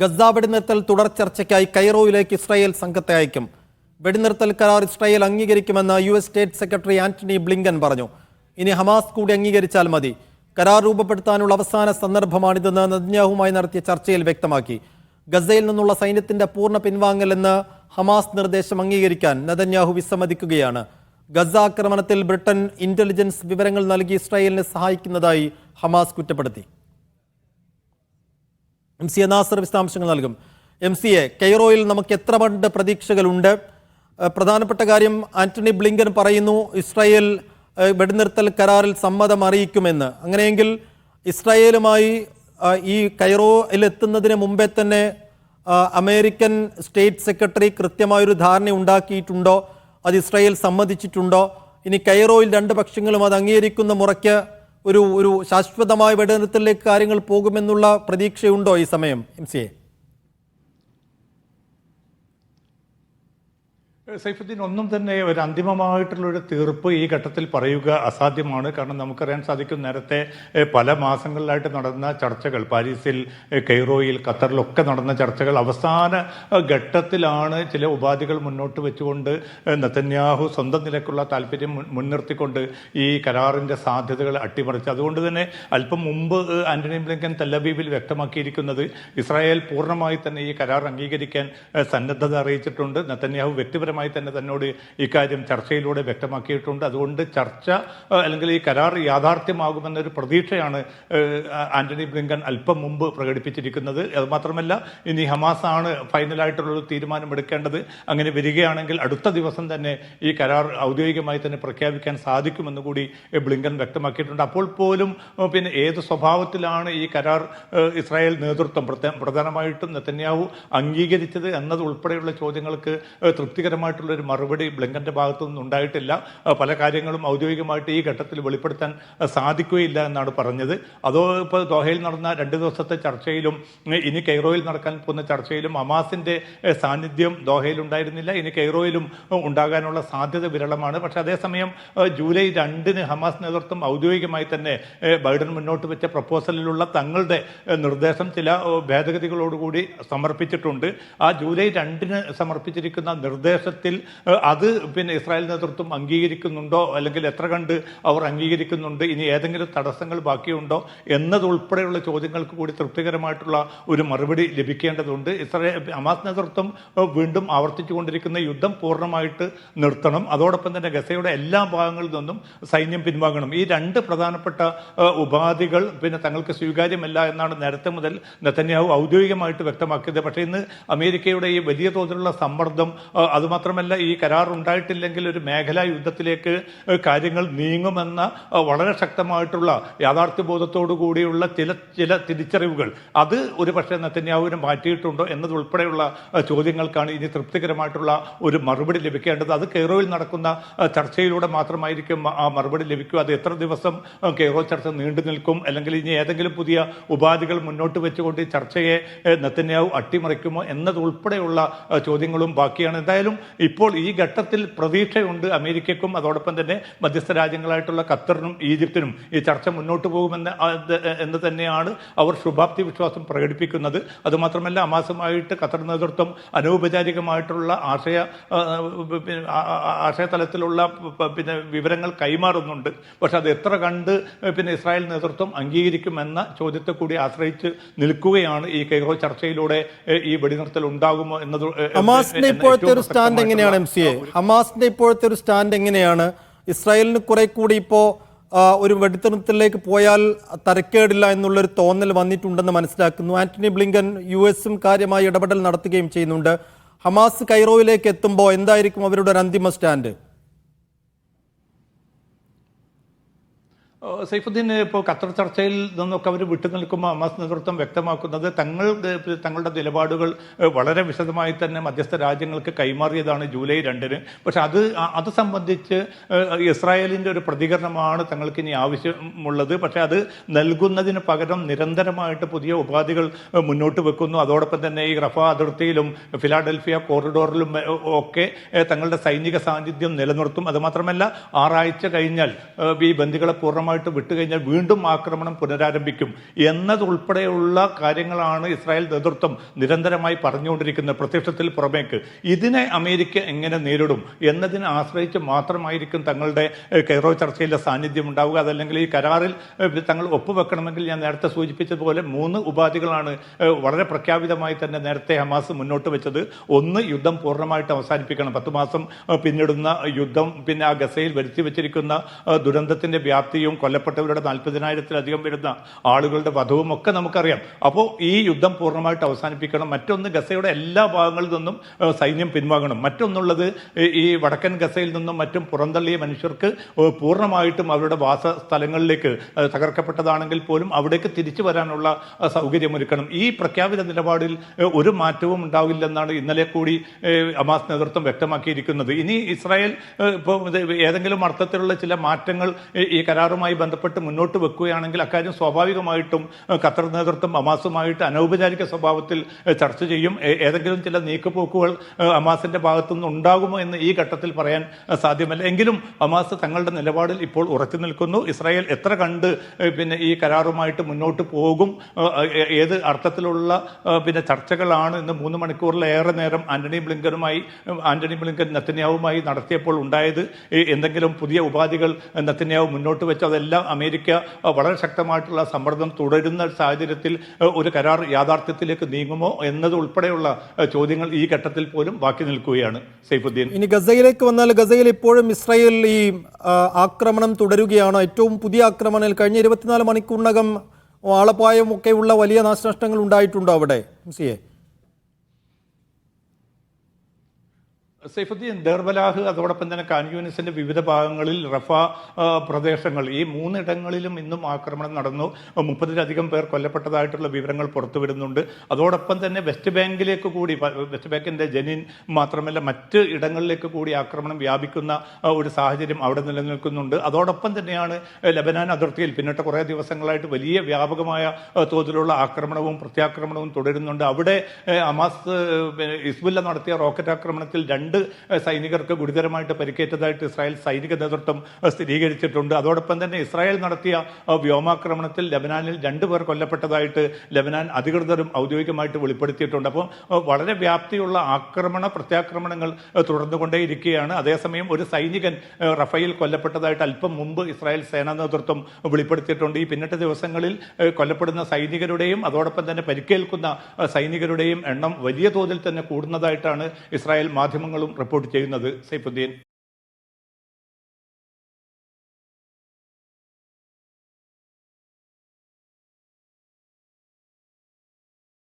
Gaza വെടിനിർത്തൽ തുടർ ചർച്ചയ്ക്കായി കൈറോയിലേക്ക് ഇസ്രായേൽ സംഘത്തെ അയക്കും. വെടിനിർത്തൽ കരാർ Israel അംഗീകരിക്കുമെന്ന് U S state secretary Antony Blinken പറഞ്ഞു. ഇനി ഹമാസ് കൂടി അംഗീകരിച്ചാൽ മതി. കരാർ രൂപപ്പെടുത്താനുള്ള അവസാന സന്ദർഭമാണിതെന്ന് നദ്യാഹുമായി നടത്തിയ ചർച്ചയിൽ വ്യക്തമാക്കി. ഗസയിൽ നിന്നുള്ള സൈന്യത്തിന്റെ പൂർണ പിൻവാങ്ങൽ എന്ന് ഹമാസ് നിർദ്ദേശം അംഗീകരിക്കാൻ നദന്യാഹു വിസമ്മതിക്കുകയാണ്. ഗസ ആക്രമണത്തിൽ ബ്രിട്ടൻ ഇന്റലിജൻസ് വിവരങ്ങൾ നൽകി ഇസ്രായേലിനെ സഹായിക്കുന്നതായി ഹമാസ് കുറ്റപ്പെടുത്തി. എം സി എ നാസർ വിശദാംശങ്ങൾ നൽകും. എം സി എ കെയ്റോയിൽ നമുക്ക് എത്ര പണ്ട് പ്രതീക്ഷകളുണ്ട്? പ്രധാനപ്പെട്ട കാര്യം ആന്റണി ബ്ലിങ്കൻ പറയുന്നു ഇസ്രായേൽ വെടിനിർത്തൽ കരാറിൽ സമ്മതം അറിയിക്കുമെന്ന്. അങ്ങനെയെങ്കിൽ ഇസ്രായേലുമായി ഈ കൈറോയിൽ എത്തുന്നതിന് മുമ്പേ തന്നെ അമേരിക്കൻ സ്റ്റേറ്റ് സെക്രട്ടറി കൃത്യമായൊരു ധാരണ ഉണ്ടാക്കിയിട്ടുണ്ടോ? അത് ഇസ്രായേൽ സമ്മതിച്ചിട്ടുണ്ടോ? ഇനി കൈറോയിൽ രണ്ട് പക്ഷങ്ങളും അത് അംഗീകരിക്കുന്ന മുറയ്ക്ക് ഒരു ഒരു ശാശ്വതമായ വെടിനിർത്തലിലേക്ക് കാര്യങ്ങൾ പോകുമെന്നുള്ള പ്രതീക്ഷയുണ്ടോ ഈ സമയം? M C A. സൈഫുദ്ദീൻ ഒന്നും തന്നെ ഒരു അന്തിമമായിട്ടുള്ള ഒരു തീർപ്പ് ഈ ഘട്ടത്തിൽ പറയുക അസാധ്യമാണ്. കാരണം നമുക്കറിയാൻ സാധിക്കും നേരത്തെ പല മാസങ്ങളിലായിട്ട് നടന്ന ചർച്ചകൾ പാരീസിൽ കെയ്റോയിൽ ഖത്തറിലൊക്കെ നടന്ന ചർച്ചകൾ. അവസാന ഘട്ടത്തിലാണ് ചില ഉപാധികൾ മുന്നോട്ട് വെച്ചുകൊണ്ട് നത്തന്യാഹു സ്വന്തം നിലക്കുള്ള താല്പര്യം മുൻ- മുൻനിർത്തിക്കൊണ്ട് ഈ കരാറിന്റെ സാധ്യതകൾ അട്ടിമറിച്ചു അതുകൊണ്ട് തന്നെ അല്പം മുമ്പ് ആന്റണി ബ്ലിങ്കൻ തെല്ലബീബിൽ വ്യക്തമാക്കിയിരിക്കുന്നത് ഇസ്രായേൽ പൂർണമായി തന്നെ ഈ കരാർ അംഗീകരിക്കാൻ സന്നദ്ധത അറിയിച്ചിട്ടുണ്ട്. നത്തന്യാഹു വ്യക്തിപരമായി തന്നെ തന്നോട് ഇക്കാര്യം ചർച്ചയിലൂടെ വ്യക്തമാക്കിയിട്ടുണ്ട്. അതുകൊണ്ട് ചർച്ച അല്ലെങ്കിൽ ഈ കരാർ യാഥാർത്ഥ്യമാകുമെന്നൊരു പ്രതീക്ഷയാണ് ആന്റണി ബ്ലിങ്കൻ അല്പം മുമ്പ് പ്രകടിപ്പിച്ചിരിക്കുന്നത്. അതുമാത്രമല്ല ഇനി ഹമാസ് ആണ് ഫൈനലായിട്ടുള്ളൊരു തീരുമാനം എടുക്കേണ്ടത് അങ്ങനെ വരികയാണെങ്കിൽ അടുത്ത ദിവസം തന്നെ ഈ കരാർ ഔദ്യോഗികമായി തന്നെ പ്രഖ്യാപിക്കാൻ സാധിക്കുമെന്ന് കൂടി ബ്ലിങ്കൻ വ്യക്തമാക്കിയിട്ടുണ്ട്. അപ്പോൾ പോലും പിന്നെ ഏത് സ്വഭാവത്തിലാണ് ഈ കരാർ ഇസ്രായേൽ നേതൃത്വം പ്രധാ- പ്രധാനമായിട്ടും നെതന്യാഹു അംഗീകരിച്ചത് എന്നത് ഉൾപ്പെടെയുള്ള ചോദ്യങ്ങൾക്ക് ഏഹ്, തൃപ്തികരമായിട്ടുള്ള ഒരു മറുപടി ബ്ലിങ്കന്റെ ഭാഗത്തുനിന്ന് ഉണ്ടായിട്ടില്ല പല കാര്യങ്ങളും ഔദ്യോഗികമായിട്ട് ഈ ഘട്ടത്തിൽ വെളിപ്പെടുത്താൻ സാധിക്കുകയില്ല എന്നാണ് പറഞ്ഞത്. അതോ ഇപ്പോൾ ദോഹയിൽ നടന്ന രണ്ട് ദിവസത്തെ ചർച്ചയിലും ഇനി കെയ്റോയിൽ നടക്കാൻ പോകുന്ന ചർച്ചയിലും ഹമാസിന്റെ സാന്നിധ്യം ദോഹയിൽ ഉണ്ടായിരുന്നില്ല. ഇനി കെയ്റോയിലും ഉണ്ടാകാനുള്ള സാധ്യത വിരളമാണ്. പക്ഷെ അതേസമയം ജൂലൈ രണ്ടിന് ഹമാസ് നേതൃത്വം ഔദ്യോഗികമായി തന്നെ ബൈഡൻ മുന്നോട്ട് വെച്ച പ്രപ്പോസലിലുള്ള തങ്ങളുടെ നിർദ്ദേശം ചില ഭേദഗതികളോടുകൂടി സമർപ്പിച്ചിട്ടുണ്ട്. ആ ജൂലൈ രണ്ടിന് സമർപ്പിച്ചിരിക്കുന്ന നിർദ്ദേശത്തിൽ ഏഹ്, അത് പിന്നെ ഇസ്രായേൽ നേതൃത്വം അംഗീകരിക്കുന്നുണ്ടോ? അല്ലെങ്കിൽ എത്ര കണ്ട് അവർ അംഗീകരിക്കുന്നുണ്ട്? ഇനി ഏതെങ്കിലും തടസ്സങ്ങൾ ബാക്കിയുണ്ടോ? എന്നതുൾപ്പെടെയുള്ള ചോദ്യങ്ങൾക്ക് കൂടി തൃപ്തികരമായിട്ടുള്ള ഒരു മറുപടി ലഭിക്കേണ്ടതുണ്ട്. ഇസ്രായേൽ അമാസ് നേതൃത്വം വീണ്ടും ആവർത്തിച്ചുകൊണ്ടിരിക്കുന്ന യുദ്ധം പൂർണമായിട്ട് നിർത്തണം. അതോടൊപ്പം തന്നെ ഗസയുടെ എല്ലാ ഭാഗങ്ങളിൽ നിന്നും സൈന്യം പിൻവാങ്ങണം. ഈ രണ്ട് പ്രധാനപ്പെട്ട ഉപാധികൾ പിന്നെ തങ്ങൾക്ക് സ്വീകാര്യമല്ല എന്നാണ് നേരത്തെ മുതൽ നെതന്യാഹു ഔദ്യോഗികമായിട്ട് വ്യക്തമാക്കിയത്. പക്ഷേ ഇന്ന് അമേരിക്കയുടെ ഈ വലിയ തോതിലുള്ള സമ്മർദ്ദം ഏഹ്, അതുമാത്രമല്ല ഈ കരാർ ഉണ്ടായിട്ടില്ലെങ്കിൽ ഒരു മേഖലാ യുദ്ധത്തിലേക്ക് കാര്യങ്ങൾ നീങ്ങുമെന്ന വളരെ ശക്തമായിട്ടുള്ള യാഥാർത്ഥ്യബോധത്തോടു കൂടിയുള്ള ചില ചില തിരിച്ചറിവുകൾ. അത് ഒരു പക്ഷേ നെതന്യാഹുവിനെ മാറ്റിയിട്ടുണ്ടോ എന്നതുൾപ്പെടെയുള്ള ചോദ്യങ്ങൾക്കാണ് ഇനി തൃപ്തികരമായിട്ടുള്ള ഒരു മറുപടി ലഭിക്കേണ്ടത്. അത് കെയ്റോയിൽ നടക്കുന്ന ചർച്ചയിലൂടെ മാത്രമായിരിക്കും ആ മറുപടി ലഭിക്കുക. അത് എത്ര ദിവസം കെയറോ ചർച്ച നീണ്ടു നിൽക്കും? അല്ലെങ്കിൽ ഇനി ഏതെങ്കിലും പുതിയ ഉപാധികൾ മുന്നോട്ട് വെച്ചുകൊണ്ട് ഈ ചർച്ചയെ നത്തന്യാവ് അട്ടിമറിക്കുമോ എന്നതുൾപ്പെടെയുള്ള ചോദ്യങ്ങളും ബാക്കിയാണ്. എന്തായാലും ഇപ്പോൾ ഈ ഘട്ടത്തിൽ പ്രതീക്ഷയുണ്ട് അമേരിക്കയ്ക്കും അതോടൊപ്പം തന്നെ മധ്യസ്ഥ രാജ്യങ്ങളായിട്ടുള്ള ഖത്തറിനും ഈജിപ്തിനും ഈ ചർച്ച മുന്നോട്ട് പോകുമെന്ന് എന്ന് തന്നെയാണ് അവർ ശുഭാപ്തി വിശ്വാസം പ്രകടിപ്പിക്കുന്നത്. അതുമാത്രമല്ല അമാസമായിട്ട് ഖത്തർ നേതൃത്വം അനൗപചാരികമായിട്ടുള്ള ആശയ ആശയതലത്തിലുള്ള പിന്നെ ആ- ആ- ആശയ തലത്തിലുള്ള പിന്നെ വിവരങ്ങൾ കൈമാറുന്നുണ്ട്. പക്ഷെ അത് എത്ര കണ്ട് പിന്നെ ഇസ്രായേൽ നേതൃത്വം അംഗീകരിക്കുമെന്ന ചോദ്യത്തെ കൂടി ആശ്രയിച്ച് നിൽക്കുകയാണ് ഈ കൈറോ ചർച്ചയിലൂടെ ഈ വെടിനിർത്തൽ ഉണ്ടാകുമോ എന്നത് എന്ന ഇപ്പോഴത്തെ ഒരു സ്റ്റാൻഡ് എങ്ങനെയാണ് എം സി എ? ഹമാസിന്റെ ഇപ്പോഴത്തെ ഒരു സ്റ്റാൻഡ് എങ്ങനെയാണ്? ഇസ്രായേലിന് കുറെ കൂടി ഇപ്പോ ഒരു വെടിനിർത്തലിലേക്ക് പോയാൽ തരക്കേടില്ല എന്നുള്ളൊരു തോന്നൽ വന്നിട്ടുണ്ടെന്ന് മനസ്സിലാക്കുന്നു. ആന്റണി ബ്ലിങ്കൻ യു എസും കാര്യമായി ഇടപെടൽ നടത്തുകയും ചെയ്യുന്നുണ്ട്. ഹമാസ് കൈറോയിലേക്ക് എത്തുമ്പോൾ എന്തായിരിക്കും അവരുടെ ഒരു അന്തിമ സ്റ്റാൻഡ്? സൈഫുദ്ദീൻ ഇപ്പോൾ ഖത്തർ ചർച്ചയിൽ നിന്നൊക്കെ അവർ വിട്ടുനിൽക്കുമ്പോൾ ഹമാസ് നേതൃത്വം വ്യക്തമാക്കുന്നത് തങ്ങൾ തങ്ങളുടെ നിലപാടുകൾ വളരെ വിശദമായി തന്നെ മധ്യസ്ഥ രാജ്യങ്ങൾക്ക് കൈമാറിയതാണ് ജൂലൈ രണ്ടിന്. പക്ഷെ അത് അത് സംബന്ധിച്ച് ഇസ്രായേലിന്റെ ഒരു പ്രതികരണമാണ് തങ്ങൾക്ക് ഇനി ആവശ്യമുള്ളത്. പക്ഷെ അത് നൽകുന്നതിന് പകരം നിരന്തരമായിട്ട് പുതിയ ഉപാധികൾ മുന്നോട്ട് വെക്കുന്നു. അതോടൊപ്പം തന്നെ ഈ റഫ അതിർത്തിയിലും ഫിലാഡൽഫിയ കോറിഡോറിലും ഒക്കെ തങ്ങളുടെ സൈനിക സാന്നിധ്യം നിലനിർത്തും. അതുമാത്രമല്ല ആറാഴ്ച കഴിഞ്ഞാൽ ഈ ബന്ദികളെ പൂർണമായി പൂർണമായിട്ട് വിട്ടുകഴിഞ്ഞാൽ വീണ്ടും ആക്രമണം പുനരാരംഭിക്കും എന്നതുൾപ്പെടെയുള്ള കാര്യങ്ങളാണ് ഇസ്രായേൽ നേതൃത്വം നിരന്തരമായി പറഞ്ഞുകൊണ്ടിരിക്കുന്നത് പ്രത്യക്ഷത്തിൽ പുറമേക്ക്. ഇതിനെ അമേരിക്ക എങ്ങനെ നേരിടും എന്നതിനെ ആശ്രയിച്ച് മാത്രമായിരിക്കും തങ്ങളുടെ കെയറോ ചർച്ചയിലെ സാന്നിധ്യം ഉണ്ടാവുക. അതല്ലെങ്കിൽ ഈ കരാറിൽ തങ്ങൾ ഒപ്പുവെക്കണമെങ്കിൽ ഞാൻ നേരത്തെ സൂചിപ്പിച്ചതുപോലെ മൂന്ന് ഉപാധികളാണ് വളരെ പ്രഖ്യാപിതമായി തന്നെ നേരത്തെ ഹമാസ് മുന്നോട്ട് വെച്ചത്. ഒന്ന് യുദ്ധം പൂർണമായിട്ട് അവസാനിപ്പിക്കണം. പത്ത് മാസം പിന്നിടുന്ന യുദ്ധം പിന്നെ ആ ഗസയിൽ വരുത്തി വെച്ചിരിക്കുന്ന ദുരന്തത്തിന്റെ വ്യാപ്തിയും കൊല്ലപ്പെട്ടവരുടെ നാൽപ്പതിനായിരത്തിലധികം വരുന്ന ആളുകളുടെ വധവും ഒക്കെ നമുക്കറിയാം. അപ്പോൾ ഈ യുദ്ധം പൂർണമായിട്ട് അവസാനിപ്പിക്കണം. മറ്റൊന്ന് ഗസയുടെ എല്ലാ ഭാഗങ്ങളിൽ നിന്നും സൈന്യം പിൻവാങ്ങണം. മറ്റൊന്നുള്ളത് ഈ- വടക്കൻ ഗസയിൽ നിന്നും മറ്റും പുറന്തള്ളിയ മനുഷ്യർക്ക് പൂർണമായിട്ടും അവരുടെ വാസ സ്ഥലങ്ങളിലേക്ക് തകർക്കപ്പെട്ടതാണെങ്കിൽ പോലും അവിടേക്ക് തിരിച്ചു വരാനുള്ള സൗകര്യമൊരുക്കണം. ഈ പ്രഖ്യാപിത നിലപാടിൽ ഒരു മാറ്റവും ഉണ്ടാവില്ലെന്നാണ് ഇന്നലെ കൂടി അമാസ് നേതൃത്വം വ്യക്തമാക്കിയിരിക്കുന്നത്. ഇനി ഇസ്രായേൽ ഇപ്പോൾ ഏതെങ്കിലും അർത്ഥത്തിലുള്ള ചില മാറ്റങ്ങൾ ഈ- ഈ കരാറുമായി ബന്ധപ്പെട്ട് മുന്നോട്ട് വെക്കുകയാണെങ്കിൽ അക്കാര്യം സ്വാഭാവികമായിട്ടും ഖത്തർ നേതൃത്വം ഹമാസുമായിട്ട് അനൗപചാരിക സ്വഭാവത്തിൽ ചർച്ച ചെയ്യും. ഏതെങ്കിലും ചില നീക്കുപോക്കുകൾ അമാസിന്റെ ഭാഗത്തുനിന്ന് ഉണ്ടാകുമോ എന്ന് ഈ ഘട്ടത്തിൽ പറയാൻ സാധ്യമല്ല. എങ്കിലും ഹമാസ് തങ്ങളുടെ നിലപാടിൽ ഇപ്പോൾ ഉറച്ചു നിൽക്കുന്നു. ഇസ്രായേൽ എത്ര കണ്ട് പിന്നെ ഈ കരാറുമായിട്ട് മുന്നോട്ട് പോകും ഏത് അർത്ഥത്തിലുള്ള പിന്നെ ചർച്ചകളാണ് ഇന്ന് മൂന്ന് മണിക്കൂറിലേറെ നേരം ആന്റണി ബ്ലിങ്കനുമായി ആന്റണി ബ്ലിങ്കൻ നത്തന്യാവുമായി നടത്തിയപ്പോൾ ഉണ്ടായത്. എന്തെങ്കിലും പുതിയ ഉപാധികൾ നത്തന്യാവ് മുന്നോട്ട് വെച്ച് അതെല്ലാം അമേരിക്ക വളരെ ശക്തമായിട്ടുള്ള സമ്മർദ്ദം തുടരുന്ന സാഹചര്യത്തിൽ ഒരു കരാർ യാഥാർത്ഥ്യത്തിലേക്ക് നീങ്ങുമോ എന്നത് ഉൾപ്പെടെയുള്ള ചോദ്യങ്ങൾ ഈ ഘട്ടത്തിൽ പോലും ബാക്കി നിൽക്കുകയാണ്. സൈഫുദ്ദീൻ. ഇനി ഗസയിലേക്ക് വന്നാൽ ഗസയിൽ ഇപ്പോഴും ഇസ്രായേൽ ഈ ആക്രമണം തുടരുകയാണ്. ഏറ്റവും പുതിയ ആക്രമണം കഴിഞ്ഞ ഇരുപത്തിനാല് മണിക്കൂറിനകം ആളപായം ഒക്കെയുള്ള വലിയ നാശനഷ്ടങ്ങൾ ഉണ്ടായിട്ടുണ്ടോ അവിടെ. സിയെ സൈഫുദ്ദീൻ ദർബലാഹ് അതോടൊപ്പം തന്നെ കാൻയൂനിസിന്റെ വിവിധ ഭാഗങ്ങളിൽ റഫ പ്രദേശങ്ങൾ. ഈ മൂന്നിടങ്ങളിലും ഇന്നും ആക്രമണം നടന്നു. മുപ്പതിലധികം പേർ കൊല്ലപ്പെട്ടതായിട്ടുള്ള വിവരങ്ങൾ പുറത്തുവിടുന്നുണ്ട്. അതോടൊപ്പം തന്നെ വെസ്റ്റ് ബാങ്കിലേക്ക് കൂടി വെസ്റ്റ് ബാങ്കിന്റെ ജനിൻ മാത്രമല്ല മറ്റ് ഇടങ്ങളിലേക്ക് കൂടി ആക്രമണം വ്യാപിക്കുന്ന ഒരു സാഹചര്യം അവിടെ നിലനിൽക്കുന്നുണ്ട്. അതോടൊപ്പം തന്നെയാണ് ലബനാൻ അതിർത്തിയിൽ പിന്നിട്ട കുറേ ദിവസങ്ങളായിട്ട് വലിയ വ്യാപകമായ തോതിലുള്ള ആക്രമണവും പ്രത്യാക്രമണവും തുടരുന്നുണ്ട്. അവിടെ അമാസ് ഹിസ്ബുല്ല നടത്തിയ റോക്കറ്റ് ആക്രമണത്തിൽ രണ്ട് ഏ, സൈനികർക്ക് ഗുരുതരമായിട്ട് പരിക്കേറ്റതായിട്ട് ഇസ്രായേൽ സൈനിക നേതൃത്വം സ്ഥിരീകരിച്ചിട്ടുണ്ട്. അതോടൊപ്പം തന്നെ ഇസ്രായേൽ നടത്തിയ വ്യോമാക്രമണത്തിൽ ലബനാനിൽ രണ്ടുപേർ കൊല്ലപ്പെട്ടതായിട്ട് ലബനാൻ അധികൃതരും ഔദ്യോഗികമായിട്ട് വെളിപ്പെടുത്തിയിട്ടുണ്ട്. അപ്പോൾ വളരെ വ്യാപ്തിയുള്ള ആക്രമണ പ്രത്യാക്രമണങ്ങൾ തുടർന്നുകൊണ്ടേയിരിക്കുകയാണ്. അതേസമയം ഒരു സൈനികൻ റഫയിൽ കൊല്ലപ്പെട്ടതായിട്ട് അല്പം മുമ്പ് ഇസ്രായേൽ സേനാ നേതൃത്വം വെളിപ്പെടുത്തിയിട്ടുണ്ട്. ഈ പിന്നിട്ട ദിവസങ്ങളിൽ കൊല്ലപ്പെടുന്ന സൈനികരുടെയും അതോടൊപ്പം തന്നെ പരിക്കേൽക്കുന്ന സൈനികരുടെയും എണ്ണം വലിയ തോതിൽ തന്നെ കൂടുന്നതായിട്ടാണ് ഇസ്രായേൽ മാധ്യമങ്ങളും റിപ്പോർട്ട് ചെയ്യുന്നത് സൈഫുദ്ദീൻ.